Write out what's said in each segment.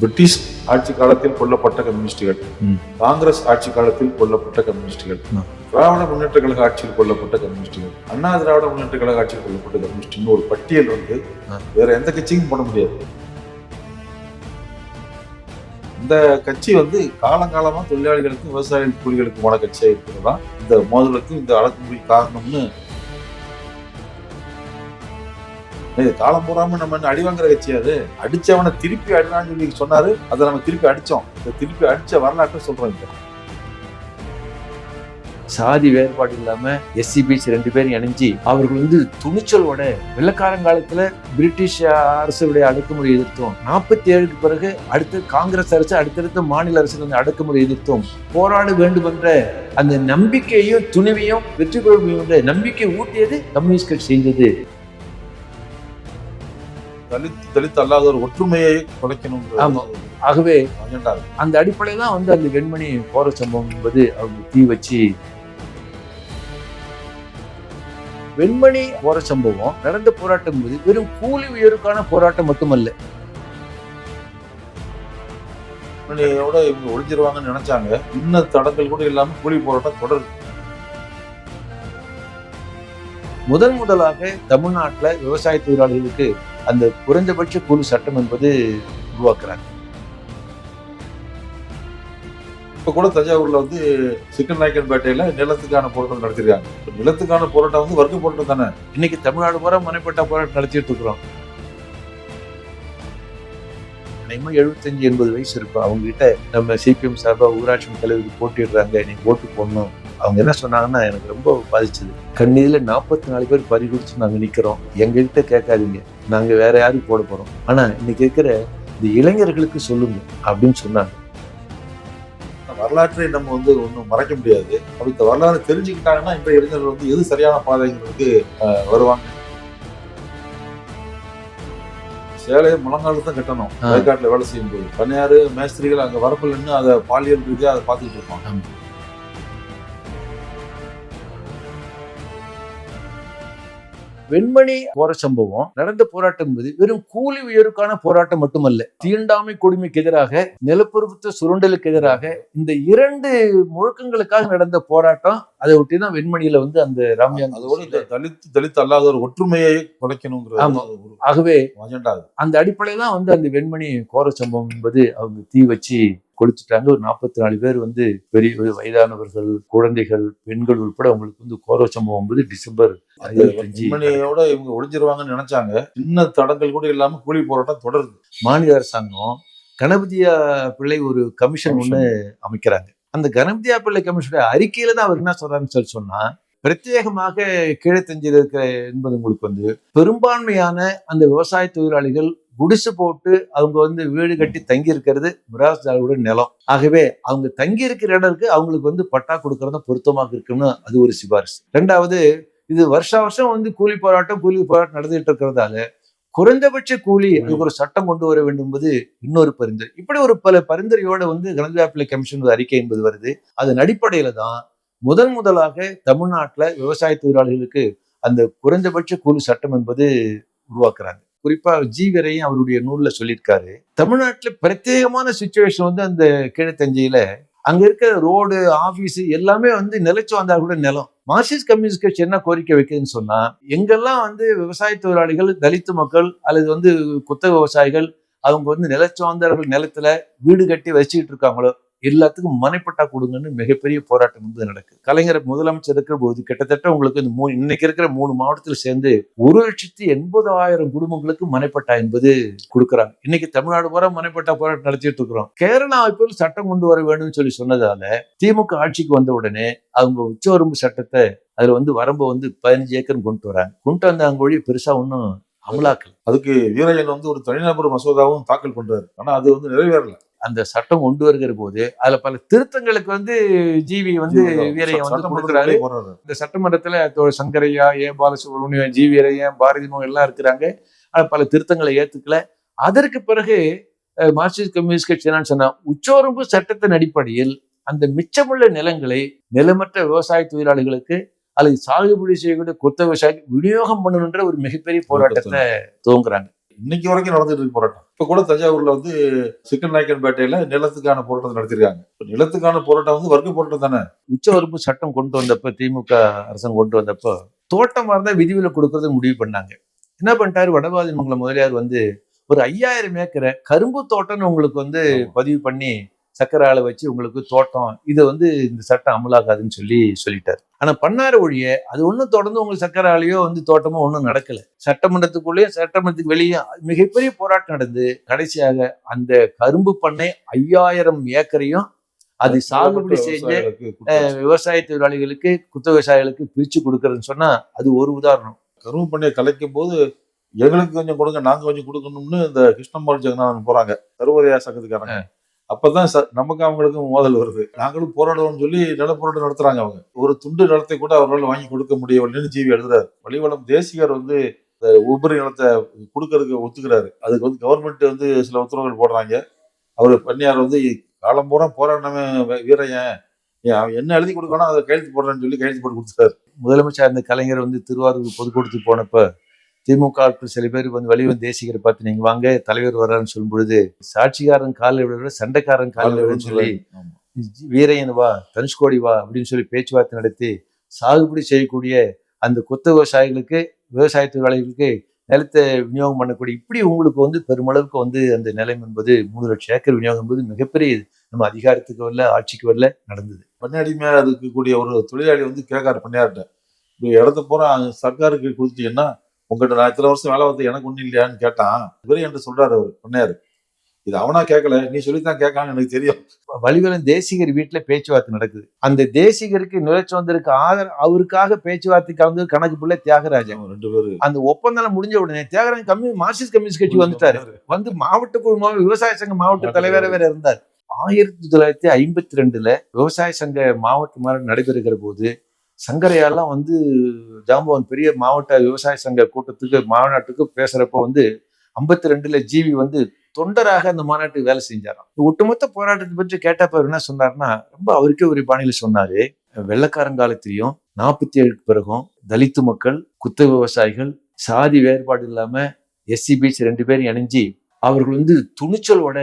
British ஆட்சி காலத்தில் கொல்லப்பட்ட கம்யூனிஸ்டுகள். காங்கிரஸ் ஆட்சி காலத்தில் கொல்லப்பட்ட கம்யூனிஸ்டுகள். திராவிட முன்னேற்ற கழக ஆட்சியில் கொல்லப்பட்ட கம்யூனிஸ்டுகள் அண்ணா திராவிட முன்னேற்ற கழக ஆட்சியில் கொல்லப்பட்ட கம்யூனிஸ்ட்னு ஒரு பட்டியல் வந்து. வேற எந்த கட்சியும் போட முடியாது இந்த கட்சி வந்து காலங்காலமா தொழிலாளிகளுக்கும் விவசாய கூலிகளுக்குமான கட்சியா இருக்கிறதா இந்த மோதலுக்கும் இந்த அடக்குமுறை காரணம்னு இது காலம் போறாம நம்ம என்ன அடி வாங்குற கட்சி அது? அடிச்சவனை திருப்பி அடினான்னு சொல்லி சொன்னாரு. அதை நம்ம திருப்பி அடிச்சோம். இந்த திருப்பி அடிச்ச வரலாற்று சொல்றோம் சாதி வேறுபாடு இல்லாம எஸ்சிபிசி ரெண்டு பேரும் இணைஞ்சு அவர்கள் வந்து துணிச்சலோட வெள்ளக்காரங்காலத்துல பிரிட்டிஷ் அரசுடைய அடக்குமுறை எதிர்த்தோம். நாற்பத்தி ஏழுக்கு பிறகு அடுத்து காங்கிரஸ் அரசு அடுத்தடுத்த மாநில அரசு வந்து அடக்குமுறை எதிர்த்தோம். போராட வேண்டும் என்ற அந்த நம்பிக்கையும் துணிவையும் வெற்றி கொள்ள முடியும் என்ற நம்பிக்கை ஊட்டியது கம்யூனிஸ்ட் கட்சி செய்தது தலித் தலித் அல்லாத ஒரு ஒற்றுமையை குலைக்கணுங்கிற ஆமா. ஆகவே அந்த அடிப்படையில் தான் வந்து அந்த வெண்மணி போற சம்பவம் என்பது அவங்க தீ வச்சு வெண்மணி போற சம்பவம் நடந்த போராட்டம் என்பது வெறும் கூலி உயர்வுக்கான போராட்டம் மட்டுமல்ல. முன்னணியோட இவங்க ஒளிஞ்சிருவாங்கன்னு நினைச்சாங்க. இன்னும் தடங்கள் கூட இல்லாம கூலி போராட்டம் தொடருது. முதன் முதலாக தமிழ்நாட்டுல விவசாய தொழிலாளர்களுக்கு அந்த குறைந்தபட்ச கூலி சட்டம் என்பது உருவாக்குறாங்க. இப்ப கூட தஞ்சாவூர்ல வந்து சிக்கன் நாயக்கன் பேட்டையில நிலத்துக்கான போராட்டம் நடத்திருக்காங்க. நிலத்துக்கான போராட்டம் வந்து வர்க்க போராட்டம் தானே? இன்னைக்கு தமிழ்நாடு பூரா மனைப்பட்ட போராட்டம் நடத்திட்டு இருக்கிறோம். அநேகமா எழுபத்தஞ்சு எண்பது வயசு இருக்கும் அவங்க கிட்ட நம்ம சிபிஎம் சார்பா ஊராட்சி தலைவருக்கு போட்டிடுறாங்க நீங்க ஓட்டு போடணும். அவங்க என்ன சொன்னாங்கன்னா எனக்கு ரொம்ப பாதிச்சது. கண்ணீர்ல நாற்பத்தி நாலு பேர் பறி குடிச்சு நாங்க நிக்கிறோம். எங்க கிட்ட கேட்காதீங்க. நாங்க வேற யாருக்கு போட போறோம். ஆனா இன்னைக்கு இருக்கிற இந்த இளைஞர்களுக்கு சொல்லுங்க அப்படின்னு சொன்னாங்க. வரலாற்றை நம்ம வந்து ஒன்றும் மறைக்க முடியாது. அப்ப இந்த வரலாறு தெரிஞ்சுக்கிட்டாங்கன்னா இன்றைய இளைஞர்கள் வந்து எது சரியான பாதைங்கிறதுக்கு அஹ், வருவாங்க? சேலையை முழங்கால தான் கட்டணும். வயக்காட்டுல வேலை செய்யும் போது பன்னியாறு மேஸ்திரிகள் அங்க வரப்பில் நின்று அதை பாலியல் ரீதியா அதை பார்த்துக்கிட்டு இருப்பாங்க. வெண்மணி போற சம்பவம் நடந்த போராட்டம் என்பது வெறும் கூலி உயர்வுக்கான போராட்டம் மட்டுமல்ல தீண்டாமை கொடுமைக்கு எதிராக நிலப்பொருத்த சுரண்டலுக்கு எதிராக இந்த இரண்டு முழக்கங்களுக்காக நடந்த போராட்டம் அதை ஒட்டி தான் வெண்மணியில வந்து அந்த ராம்யா அதோட தலித் தலித் அல்லாத ஒரு ஒற்றுமையை குலைக்கணுங்கிறது ஆமா. ஆகவே அந்த அடிப்படையில தான் வந்து அந்த வெண்மணி கோர சம்பவம் என்பது அவங்க தீ வச்சு கொளுத்துட்டாங்க. ஒரு நாற்பத்தி நாலு பேர் வந்து பெரிய வயதானவர்கள் குழந்தைகள் பெண்கள் உட்பட அவங்களுக்கு வந்து கோர சம்பவம் என்பது டிசம்பர் முன்னணியோட இவங்க ஒளிஞ்சிருவாங்கன்னு நினைச்சாங்க. சின்ன தடங்கள் கூட இல்லாம கூலி போராட்டம் தொடருது. மாநில அரசாங்கம் கணபதியா பிள்ளை ஒரு கமிஷன். ஒண்ணு அமைக்கிறாங்க. அந்த கணபதியா பிள்ளை கமிஷனுடைய அறிக்கையில தான் அவர் என்ன சொல்றாருன்னு சொல்லி சொன்னா பிரத்யேகமாக கீழே தெரிஞ்சிருக்கிற என்பது உங்களுக்கு வந்து பெரும்பான்மையான அந்த விவசாய தொழிலாளிகள் குடிசு போட்டு அவங்க வந்து வீடு கட்டி தங்கி இருக்கிறது மிராஸ்தாரோட நிலம். ஆகவே அவங்க தங்கி இருக்கிற இடத்துக்கு அவங்களுக்கு வந்து பட்டா கொடுக்கறது பொருத்தமாக இருக்கும்னு அது ஒரு சிபாரிசு. ரெண்டாவது இது வருஷா வருஷம் வந்து கூலி போராட்டம் கூலி போராட்டம் நடந்துட்டு இருக்கிறதால குறைந்தபட்ச கூலி அதுக்கு ஒரு சட்டம் கொண்டு வர வேண்டும் என்பது இன்னொரு பரிந்துரை. இப்படி ஒரு பல பரிந்துரையோட வந்து கணதாப்பிள்ளை கமிஷன் ஒரு அறிக்கை என்பது வருது. அதன் அடிப்படையில தான் முதன் முதலாக தமிழ்நாட்டுல விவசாய தொழிலாளிகளுக்கு அந்த குறைந்தபட்ச கூலி சட்டம் என்பது உருவாக்குறாங்க. குறிப்பா ஜீவரையும் அவருடைய நூல்ல சொல்லியிருக்காரு. தமிழ்நாட்டுல பிரத்யேகமான சுச்சுவேஷன் வந்து அந்த கீழத்தஞ்சையில அங்க இருக்கிற ரோடு ஆபீஸ் எல்லாமே வந்து நிலைச்சு வந்தா கூட நிலம். மார்க்சிஸ்ட் கம்யூனிஸ்ட் கட்சி என்ன கோரிக்கை வைக்குதுன்னு சொன்னா எங்கெல்லாம் வந்து விவசாய தொழிலாளிகள் தலித்து மக்கள் அல்லது வந்து குத்தக விவசாயிகள் அவங்க வந்து நிலச்சார்ந்தவர்கள் நிலத்துல வீடு கட்டி வச்சுக்கிட்டு இருக்காங்களோ எல்லாத்துக்கும் மனைப்பட்டா கொடுங்கன்னு மிகப்பெரிய போராட்டம் வந்து நடக்குது கலைஞர் முதலமைச்சர் இருக்கிற போது கிட்டத்தட்ட உங்களுக்கு இந்த மூணு இன்னைக்கு இருக்கிற மூணு மாவட்டத்தில் சேர்ந்து ஒரு லட்சத்தி எண்பதாயிரம் குடும்பங்களுக்கு மனைப்பட்டா என்பது கொடுக்குறாங்க. இன்னைக்கு தமிழ்நாடு பூரா மனைப்பட்டா போராட்டம் நடத்திட்டு இருக்கிறோம். கேரளா அமைப்பில் சட்டம் கொண்டு வர வேண்டும்னு சொல்லி சொன்னதால திமுக ஆட்சிக்கு வந்த உடனே அவங்க உச்சவரம்பு சட்டத்தை அதுல வந்து வரம்பு வந்து பதினஞ்சு ஏக்கர் கொண்டு வராங்க. கொண்டு வந்த அங்க வழி பெருசா ஒன்றும் அமலாக்கல். அதுக்கு வீரஜன் வந்து ஒரு தனிநபர் மசோதாவும் தாக்கல் பண்றாரு. ஆனா அது வந்து நிறைவேறல. அந்த சட்டம் கொண்டு வருகிற போது அதுல பல திருத்தங்களுக்கு வந்து ஜிவி வந்து வீரையன் வந்து கொடுக்குறாரு. இந்த சட்டமன்றத்துல சங்கரையா ஏ. பாலசுப்ரமணியம் ஜி. வீரையன் பாரதி மோகன் எல்லாம் இருக்கிறாங்க. ஆனா பல திருத்தங்களை ஏத்துக்கல. அதற்கு பிறகு மார்க்சிஸ்ட் கம்யூனிஸ்ட் கட்சி என்னன்னு சொன்னா உச்சவரம்பு சட்டத்தின் அடிப்படையில் அந்த மிச்சமுள்ள நிலங்களை நிலமற்ற விவசாய தொழிலாளிகளுக்கு அல்லது சாகுபடி செய்யக்கூடிய கொத்த விவசாயிக்கு விநியோகம் பண்ணணுன்ற ஒரு மிகப்பெரிய போராட்டத்தை துவங்குறாங்க. இன்னைக்கு வரைக்கும் நடந்துட்டு இருக்கு போராட்டம். இப்ப கூட தஞ்சாவூர்ல வந்து சிக்கன் நாயக்கன்பேட்டையில நிலத்துக்கான போராட்டம் நடத்திருக்காங்க. நிலத்துக்கான போராட்டம் வந்து வர்க்க போராட்டம் தானே? உச்சவரம்பு சட்டம் கொண்டு வந்தப்ப திமுக அரசாங்கம் கொண்டு வந்தப்போ தோட்டம் இருந்தா விதிவில கொடுக்கறது முடிவு பண்ணாங்க. என்ன பண்ணிட்டாரு? வடபாதி மங்கலம் முதலியார் வந்து ஒரு ஐயாயிரம் ஏக்கரை கரும்பு தோட்டம்னு உங்களுக்கு வந்து. பதிவு பண்ணி சக்கரை ஆளை வச்சு உங்களுக்கு தோட்டம் இதை வந்து இந்த சட்டம் அமலாகாதுன்னு சொல்லி சொல்லிட்டாரு. ஆனா பண்ணார ஒழிய அது ஒண்ணும் தொடர்ந்து உங்களுக்கு சக்கரை ஆலையோ வந்து தோட்டமோ ஒன்றும் நடக்கல. சட்டமன்றத்துக்குள்ளேயும் சட்டமன்றத்துக்கு வெளியே மிகப்பெரிய போராட்டம் நடந்து கடைசியாக அந்த கரும்பு பண்ணை ஐயாயிரம் ஏக்கரையும் அது சாகுபடி செஞ்ச. விவசாய தொழிலாளிகளுக்கு குத்த விவசாயிகளுக்கு பிரிச்சு கொடுக்கறதுன்னு சொன்னா அது ஒரு உதாரணம். கரும்பு பண்ணையை கலைக்கும் போது எங்களுக்கு கொஞ்சம் கொடுங்க நாங்க கொஞ்சம் கொடுக்கணும்னு இந்த கிருஷ்ணமால் ஜெகநாதன் போறாங்க. சர்வோதயா சங்கத்துக்காரங்க. அப்பதான் நமக்கு அவங்களுக்கும் மோதல் வருது. நாங்களும் போராடுவோம்னு சொல்லி நில போராட்டம் நடத்துறாங்க அவங்க. ஒரு துண்டு நிலத்தை கூட அவரால் வாங்கி கொடுக்க முடியவில்லைன்னு ஜீவி எழுதுறாரு. வழிவளம் தேசிகர் வந்து உபரி நிலத்தை கொடுக்கறதுக்கு ஒத்துக்கிறாரு. அதுக்கு வந்து கவர்மெண்ட் வந்து சில உத்தரவுகள் போடுறாங்க. அவர் பண்ணியார் வந்து காலம் பூரா போராடினவன் வீரையன் அவன் என்ன எழுதி கொடுக்கணும் அதை கையெழுத்து போடுறேன்னு சொல்லி கையெழுத்து போட்டு கொடுத்தாரு முதலமைச்சர் அந்த கலைஞர் வந்து திருவாரூர் பொதுக்கூட்டத்துக்கு போனப்ப திமுக ஆட்கள் சில பேர் வந்து வழிவன் தேசிகரை பார்த்து நீங்க வாங்க தலைவர் வர்றாருன்னு சொல்லும் பொழுது சாட்சிக்காரன் காலில் விட சண்டைக்காரன் காலில் விடன்னு சொல்லி. வீரையன் வா தனுஷ்கோடி வா அப்படின்னு சொல்லி பேச்சுவார்த்தை நடத்தி சாகுபடி செய்யக்கூடிய அந்த கொத்த விவசாயிகளுக்கு விவசாய தொழிலாளிகளுக்கு நிலத்தை விநியோகம் பண்ணக்கூடிய இப்படி உங்களுக்கு வந்து பெருமளவுக்கு வந்து அந்த நிலம் என்பது மூணு லட்சம் ஏக்கர் விநியோகம் என்பது மிகப்பெரிய நம்ம அதிகாரத்துக்கு வரல ஆட்சிக்கு வரல நடந்தது பண்ணையடிமையா இருக்கக்கூடிய ஒரு தொழிலாளி வந்து கேட்காரு பண்ணையார்ட்ட இப்ப இடத்த பூரா சர்க்காருக்கு கொடுத்துட்டீங்கன்னா உங்ககிட்ட நான் இத்தனை வருஷம் வேலை வந்து எனக்கு ஒண்ணும் இல்லையான்னு கேட்டான். இவரே என்கிட்ட சொல்றாரு அவர் பண்ணையாரு. இது அவனா கேட்கல நீ சொல்லித்தான் கேட்கான்னு எனக்கு தெரியும். வலிவலன் தேசிகர் வீட்டுல பேச்சுவார்த்தை நடக்குது. அந்த தேசிகருக்கு நிலச்சுவந்தருக்கு ஆதர அவருக்காக பேச்சுவார்த்தைக்கு வந்து கணக்கு பிள்ளை தியாகராஜன். ரெண்டு பேரும் அந்த ஒப்பந்தம் முடிஞ்ச உடனே தியாகராஜன் கம்யூ மார்க்சிஸ்ட் கம்யூனிஸ்ட் கட்சி வந்துட்டாரு. வந்து மாவட்ட குழுமா விவசாய சங்க மாவட்ட தலைவர வேற இருந்தார். ஆயிரத்தி தொள்ளாயிரத்தி ஐம்பத்தி ரெண்டுல விவசாய சங்க மாவட்ட மாநாடு நடைபெறுகிற போது சங்கரையாலாம் வந்து ஜாம்பவன் பெரிய மாவட்ட விவசாய சங்க கூட்டத்துக்கு மாநாட்டுக்கு பேசுறப்ப வந்து ஐம்பத்தி ரெண்டுல ஜிவி வந்து தொண்டராக அந்த மாநாட்டுக்கு வேலை செஞ்சாராம். ஒட்டுமொத்த போராட்டத்தை பற்றி கேட்டப்ப என்ன சொன்னார்னா ரொம்ப அவருக்கே ஒரு பாணியில சொன்னாரு. வெள்ளக்காரங்காலத்திலையும் நாற்பத்தி ஏழுக்கு பிறகும் தலித்து மக்கள் குத்த விவசாயிகள் சாதி வேறுபாடு இல்லாம எஸ்சிபிசி ரெண்டு பேரும் இணைஞ்சு அவர்கள் வந்து துணிச்சலோட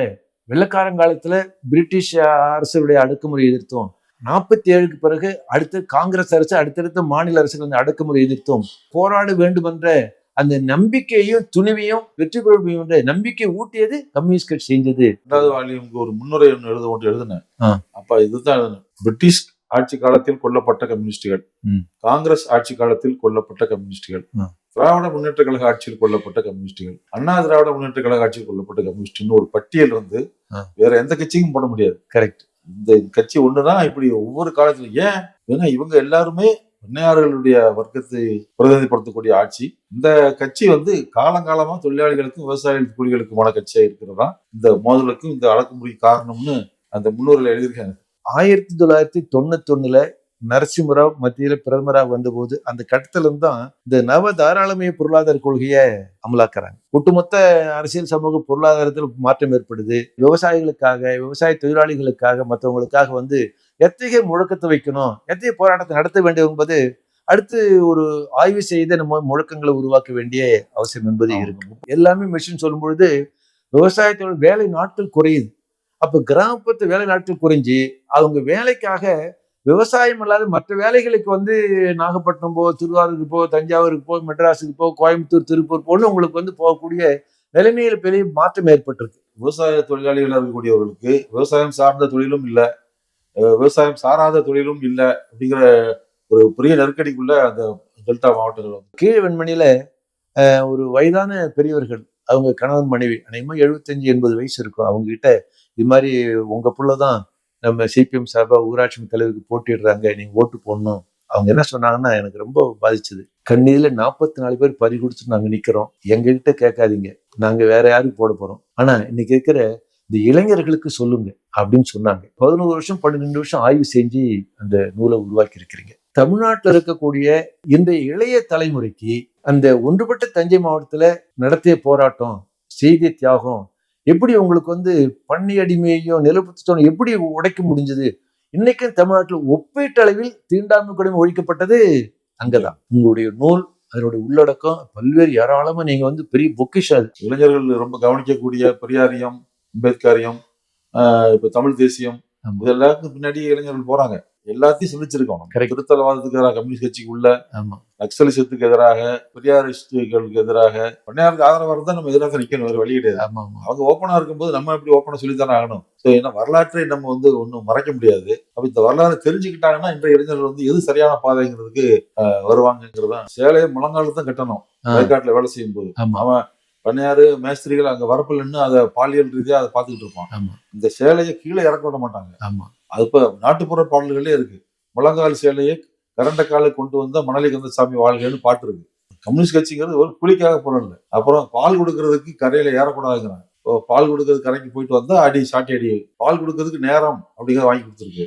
வெள்ளக்காரங்காலத்துல பிரிட்டிஷ் அரசுடைய அடக்குமுறை எதிர்த்தோம் நாற்பத்தி ஏழுக்கு பிறகு அடுத்து காங்கிரஸ் அரசு அடுத்தடுத்த மாநில அரசுகள் அந்த அடக்குமுறை எதிர்த்தோம் போராட வேண்டும் என்ற அந்த நம்பிக்கையையும் துணிவையும் வெற்றி பெற முடியும் என்ற நம்பிக்கை ஊட்டியது கம்யூனிஸ்ட் கட்சி செஞ்சது ரெண்டாவது வால்யூமுக்கு ஒரு முன்னுரை ஒன்று எழுத ஒன்று எழுதினேன். அப்ப இதுதான் எழுதினேன். பிரிட்டிஷ் ஆட்சி காலத்தில் கொல்லப்பட்ட கம்யூனிஸ்டுகள். காங்கிரஸ் ஆட்சி காலத்தில் கொல்லப்பட்ட கம்யூனிஸ்டுகள். திராவிட முன்னேற்ற கழக ஆட்சியில் கொல்லப்பட்ட கம்யூனிஸ்டுகள் அண்ணா திராவிட முன்னேற்ற கழக ஆட்சியில் கொல்லப்பட்ட கம்யூனிஸ்ட்னு ஒரு பட்டியல் வந்து. வேற எந்த கட்சிக்கும் போட முடியாது கரெக்ட் இந்த கட்சி ஒண்ணுதான் இப்படி ஒவ்வொரு காலத்துல ஏன்? ஏன்னா இவங்க எல்லாருமே பண்ணையாளர்களுடைய வர்க்கத்தை பிரதிநிதிப்படுத்தக்கூடிய ஆட்சி. இந்த கட்சி வந்து காலங்காலமா தொழிலாளிகளுக்கும் விவசாய கூலிகளுக்குமான கட்சியா இருக்கிறதா? இந்த மோதலுக்கும் இந்த அடக்குமுறை காரணம்னு அந்த முன்னோர்கள் எழுதியிருக்காங்க. ஆயிரத்தி தொள்ளாயிரத்தி தொண்ணூத்தி ஒண்ணுல நரசிம்மராவ் மத்தியில பிரதமராக வந்தபோது அந்த கட்டத்துல இருந்து தான் இந்த நவ தாராளமய பொருளாதார கொள்கையை அமலாக்குறாங்க. ஒட்டுமொத்த அரசியல் சமூக பொருளாதாரத்தில் மாற்றம் ஏற்படுது. விவசாயிகளுக்காக விவசாய தொழிலாளிகளுக்காக மற்றவங்களுக்காக வந்து எத்தகைய முழக்கத்தை வைக்கணும் எத்தகைய போராட்டத்தை நடத்த வேண்டும் என்பது அடுத்து ஒரு ஆய்வு செய்து நம்ம முழக்கங்களை உருவாக்க வேண்டிய அவசியம் என்பது இருக்கு. எல்லாமே மிஷின் சொல்லும் பொழுது விவசாயத்தோட வேலை நாட்கள் குறையுது. அப்ப கிராமப்புறத்து வேலை நாட்கள் குறைஞ்சு அவங்க வேலைக்காக விவசாயம் இல்லாத மற்ற வேலைகளுக்கு வந்து நாகப்பட்டினம் போ திருவாரூருக்கு போ தஞ்சாவூருக்கு போ மெட்ராஸுக்கு போ கோயம்புத்தூர் திருப்பூர் போன்னு உங்களுக்கு வந்து போகக்கூடிய நிலைமையில பெரிய மாற்றம் ஏற்பட்டிருக்கு. விவசாய தொழிலாளிகளாக இருக்கக்கூடியவர்களுக்கு விவசாயம் சார்ந்த தொழிலும் இல்லை விவசாயம் சாராத தொழிலும் இல்லை அப்படிங்கிற ஒரு பெரிய நெருக்கடிக்குள்ள அந்த டெல்டா மாவட்டங்கள் வந்து கீழ வெண்மணியில ஒரு வயதான பெரியவர்கள் அவங்க கணவன் மனைவி அநேகமா எழுபத்தஞ்சு எண்பது வயசு இருக்கும். அவங்க கிட்ட இது மாதிரி உங்க புள்ளதான் நம்ம சிபிஎம் சார்பா ஊராட்சி தலைவருக்கு போட்டிடுறாங்க நீங்கள் ஓட்டு போடணும். அவங்க என்ன சொன்னாங்கன்னா எனக்கு ரொம்ப பாதிச்சது. கண்ணீரில் நாற்பத்தி நாலு பேர் பறி கொடுத்து நாங்கள் நிற்கிறோம் எங்ககிட்ட கேட்காதீங்க. நாங்கள் வேற யாருக்கு போட போகிறோம் ஆனால் இன்னைக்கு இருக்கிற இந்த இளைஞர்களுக்கு சொல்லுங்க அப்படின்னு சொன்னாங்க. பதினோரு வருஷம் பன்னிரெண்டு வருஷம் ஆய்வு செஞ்சு அந்த நூலை உருவாக்கி இருக்கிறீங்க. தமிழ்நாட்டில் இருக்கக்கூடிய இன்றைய இளைய தலைமுறைக்கு அந்த ஒன்றுபட்ட தஞ்சை மாவட்டத்தில் நடத்திய போராட்டம் செய்தி தியாகம் எப்படி உங்களுக்கு வந்து பண்ணி அடிமையையும் நிலப்புத்தம் எப்படி உடைக்க முடிஞ்சது? இன்னைக்கும் தமிழ்நாட்டில் ஒப்பீட்டளவில் தீண்டாமை கொடுமை ஒழிக்கப்பட்டது அங்கதான். உங்களுடைய நூல் அதனுடைய உள்ளடக்கம் பல்வேறு ஏராளமா நீங்க வந்து பெரிய பொக்கிஷம் அது இளைஞர்கள் ரொம்ப கவனிக்கக்கூடிய பெரியாரியம் அம்பேத்கரியம் இப்ப தமிழ் தேசியம் ஆமா. இது எல்லாத்துக்கும் பின்னாடி இளைஞர்கள் போறாங்க. எல்லாத்தையும். Correct. திருத்தலவாதத்துக்கு எதிராக கம்யூனிஸ்ட் கட்சிக்கு உள்ள நக்சலிசத்துக்கு எதிராக பெரியாரிஸ்டுகளுக்கு எதிராக பண்ணையாருக்கு ஆதரவாக இருந்தா நம்ம எதிராக நிக்கணும் வேற வழி கிடையாது. ஆமா ஆமா. அவங்க ஓப்பனா இருக்கும்போது நம்ம எப்படி ஓப்பனா சொல்லித்தானே ஆகணும்? ஸோ ஏன்னா வரலாற்றை நம்ம வந்து ஒன்றும் மறைக்க முடியாது. அப்ப இந்த வரலாறு தெரிஞ்சுக்கிட்டாங்கன்னா இன்றைய இளைஞர்கள் வந்து எது சரியான பாதைங்கிறதுக்கு ஆஹ், வருவாங்கங்கிறது தான் சேலையை முழங்கால தான் கட்டணும். வயக்காட்டுல வேலை செய்யும் போது ஆமா. அவன் பண்ணையாரு மேஸ்திரிகள் அங்க வரப்பில் நின்று அதை பாலியல் ரீதியா அதை பார்த்துக்கிட்டு இருப்பான். இந்த சேலையை கீழே இறக்க விட மாட்டாங்க. ஆமா. அது இப்ப நாட்டுப்புற பாடல்களே இருக்கு. முழங்கால் சேலையை கரண்ட காலை கொண்டு வந்த மணலி கந்தசாமி வாழ்கன்னு பாட்டு இருக்கு கம்யூனிஸ்ட் கட்சிங்கிறது ஒரு குளிக்காக இல்லை அப்புறம் பால் கொடுக்கறதுக்கு கரையில ஏறக்கூடாதுங்கிறாங்க. இப்போ பால் கொடுக்கறது கரைக்கு போயிட்டு வந்தா அடி சாட்டி அடி. பால் கொடுக்கறதுக்கு நேரம் அப்படிங்கிறத வாங்கி கொடுத்துருக்கு.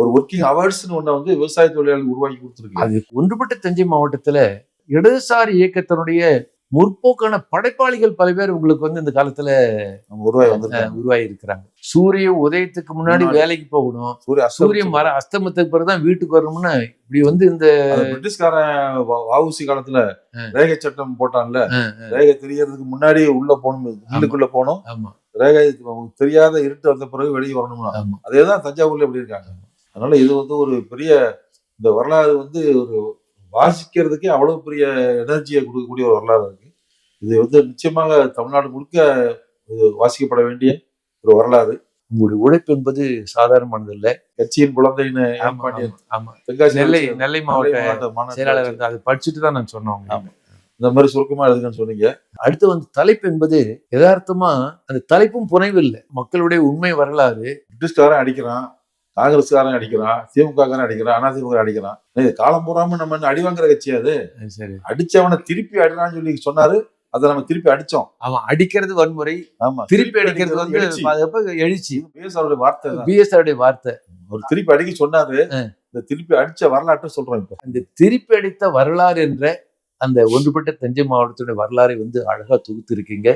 ஒரு ஒர்க்கிங் ஹவர்ஸ்னு ஒண்ண வந்து விவசாய தொழிலாளர்கள் உருவாக்கி கொடுத்துருக்கு. அது ஒன்றுபட்ட தஞ்சை மாவட்டத்துல இடதுசாரி இயக்கத்தினுடைய முற்போக்கான படைப்பாளிகள் பல பேர் உங்களுக்கு வந்து இந்த காலத்துல உருவாகி வந்திருக்காங்க. உருவாகி இருக்கிறாங்க சூரிய உதயத்துக்கு முன்னாடி. வேலைக்கு போகணும். சூரிய சூரியன் வர அஸ்தமத்துக்கு பிறகுதான் வீட்டுக்கு வரணும்னு இப்படி வந்து இந்த அது பிரிட்டிஷ்காரன் வ- வஉசி காலத்துல. ரேகை சட்டம் போட்டான்ல. ரேகை தெரியறதுக்கு முன்னாடி உள்ள போகணும் மில்லுக்குள்ள போகணும். ஆமா. ரேகை தெரியாத இருட்டு வந்த பிறகு வெளியே வரணும்னா. ஆமா. அதேதான் தஞ்சாவூர்ல எப்படி இருக்காங்க. அதனால இது வந்து ஒரு பெரிய இந்த வரலாறு வந்து ஒரு வாசிக்கிறதுக்கே அவ்வளவு பெரிய எனர்ஜியை கொடுக்கக்கூடிய ஒரு வரலாறு இருக்கு இது வந்து நிச்சயமாக தமிழ்நாடு முழுக்க வாசிக்கப்பட வேண்டிய ஒரு வரலாறு. உங்களுடைய உழைப்பு என்பது சாதாரணமானது இல்ல கட்சியின் குழந்தைன்னு ஆமா, நெல்லை நெல்லை மாவட்ட செயலாளர் அதை படிச்சுட்டு தான் நான் சொன்னோம். இந்த மாதிரி சுருக்கமா எழுதுங்கன்னு சொன்னீங்க. அடுத்து வந்து தலைப்பு என்பது யதார்த்தமா அந்த தலைப்பும் புனைவு இல்லை மக்களுடைய உண்மை வரலாறு. பிரிட்டிஷ்காரன் அடிக்கிறான் காங்கிரஸ்காரன் அடிக்கிறான் திமுககாரன் அடிக்கிறான் அதிமுக அடிக்கிறான். காலம் பூராம நம்ம அடி வாங்குற கட்சி அது? சரி. அடிச்சவனை திருப்பி அடிறான்னு சொல்லி சொன்னாரு. அதை நம்ம திருப்பி அடிச்சோம். அவன் அடிக்கிறது வன்முறை ஆமா திருப்பி அடிக்கிறது வந்து எப்ப எழுச்சி? பிஎஸ் அவருடைய வார்த்தை. பிஎஸ்ஆருடைய வார்த்தை. ஒரு திருப்பி அடிக்க சொன்னாரு. இந்த திருப்பி அடிச்ச வரலாற்றை சொல்றோம் இப்ப. அந்த திருப்பி அடித்த வரலாறு என்ற அந்த ஒன்றுபட்ட தஞ்சை மாவட்டத்துடைய வரலாறை வந்து அழகா தொகுத்து இருக்கீங்க